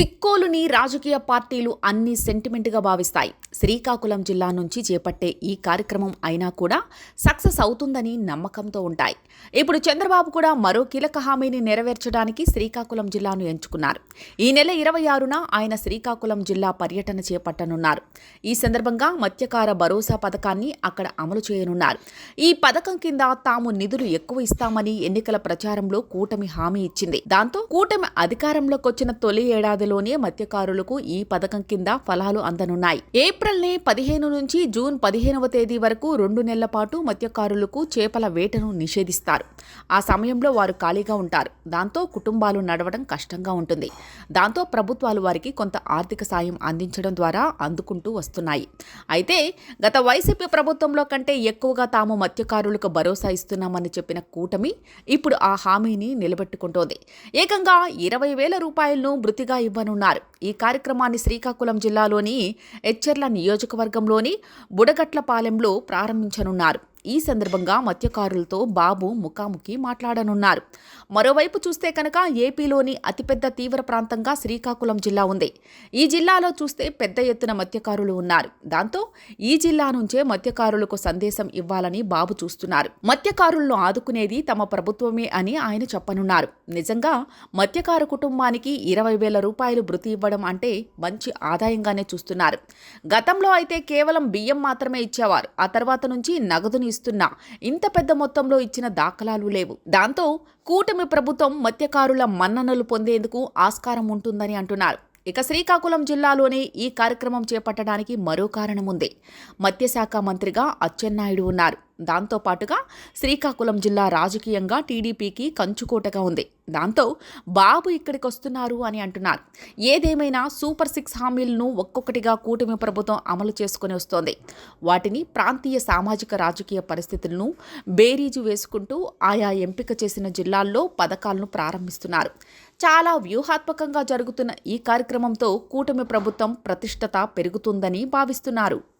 సిక్కోలుని రాజకీయ పార్టీలు అన్ని సెంటిమెంట్గా భావిస్తాయి. శ్రీకాకుళం జిల్లా నుంచి చేపట్టే ఈ కార్యక్రమం అయినా కూడా సక్సెస్ అవుతుందని నమ్మకంతో ఉంటాయి. ఇప్పుడు చంద్రబాబు కూడా మరో కీలక హామీని నెరవేర్చడానికి శ్రీకాకుళం జిల్లాను ఎంచుకున్నారు. ఈ నెల ఇరవై ఆరున ఆయన శ్రీకాకుళం జిల్లా పర్యటన చేపట్టనున్నారు. ఈ సందర్భంగా మత్స్యకార భరోసా పథకాన్ని అక్కడ అమలు చేయనున్నారు. ఈ పథకం కింద తాము నిధులు ఎక్కువ ఇస్తామని ఎన్నికల ప్రచారంలో కూటమి హామీ ఇచ్చింది. దాంతో కూటమి అధికారంలోకి వచ్చిన తొలి ఏడాదిలోనే మత్స్యకారులకు ఈ పథకం కింద ఫలాలు అందనున్నాయి. ఏ ఏప్రిల్నే పదిహేను నుంచి జూన్ పదిహేనవ తేదీ వరకు రెండు నెలల పాటు మత్స్యకారులకు చేపల వేటను నిషేధిస్తారు. ఆ సమయంలో వారు ఖాళీగా ఉంటారు. దాంతో కుటుంబాలు నడవడం కష్టంగా ఉంటుంది. దాంతో ప్రభుత్వాలు వారికి కొంత ఆర్థిక సాయం అందించడం ద్వారా అందుకుంటూ వస్తున్నాయి. అయితే గత వైసీపీ ప్రభుత్వంలో కంటే ఎక్కువగా తాము మత్స్యకారులకు భరోసా ఇస్తున్నామని చెప్పిన కూటమి ఇప్పుడు ఆ హామీని నిలబెట్టుకుంటోంది. ఏకంగా ఇరవై వేల రూపాయలను మృతిగా ఇవ్వనున్నారు. ఈ కార్యక్రమాన్ని శ్రీకాకుళం జిల్లాలోని ఎచ్చెర్ల నియోజకవర్గంలోని బుడగట్లపాలెంలో ప్రారంభించనున్నారు. ఈ సందర్భంగా మత్స్యకారులతో బాబు ముఖాముఖి మాట్లాడనున్నారు. మరోవైపు చూస్తే కనుక ఏపీలోని అతిపెద్ద తీవ్ర ప్రాంతంగా శ్రీకాకుళం జిల్లా ఉంది. ఈ జిల్లాలో చూస్తే పెద్ద ఎత్తున మత్స్యకారులు ఉన్నారు. దాంతో ఈ జిల్లా నుంచే మత్స్యకారులకు సందేశం ఇవ్వాలని బాబు చూస్తున్నారు. మత్స్యకారులను ఆదుకునేది తమ ప్రభుత్వమే అని ఆయన చెప్పనున్నారు. నిజంగా మత్స్యకారు కుటుంబానికి ఇరవై వేల రూపాయలు భృతి ఇవ్వడం అంటే మంచి ఆదాయంగానే చూస్తున్నారు. గతంలో అయితే కేవలం బియ్యం మాత్రమే ఇచ్చేవారు. ఆ తర్వాత నుంచి నగదుని ఇస్తున్నా. ఇంత పెద్ద మొత్తంలో ఇచ్చిన దాఖలాలు లేవు. దాంతో కూటమి ప్రభుత్వం మత్స్యకారుల మన్ననలు పొందేందుకు ఆస్కారం ఉంటుందని అంటున్నారు. ఇక శ్రీకాకుళం జిల్లాలోనే ఈ కార్యక్రమం చేపట్టడానికి మరో కారణం ఉంది. మత్స్యశాఖ మంత్రిగా అచ్చెన్నాయుడు ఉన్నారు. దాంతో పాటుగా శ్రీకాకుళం జిల్లా రాజకీయంగా టీడీపీకి కంచుకోటగా ఉంది. దాంతో బాబు ఇక్కడికి వస్తున్నారు అని అంటున్నారు. ఏదేమైనా సూపర్ సిక్స్ హామీలను ఒక్కొక్కటిగా కూటమి ప్రభుత్వం అమలు చేసుకుని వస్తోంది. వాటిని ప్రాంతీయ సామాజిక రాజకీయ పరిస్థితులను బేరీజు వేసుకుంటూ ఆయా ఎంపిక చేసిన జిల్లాల్లో పథకాలను ప్రారంభిస్తున్నారు. చాలా వ్యూహాత్మకంగా జరుగుతున్న ఈ కార్యక్రమంతో కూటమి ప్రభుత్వం ప్రతిష్టత పెరుగుతుందని భావిస్తున్నారు.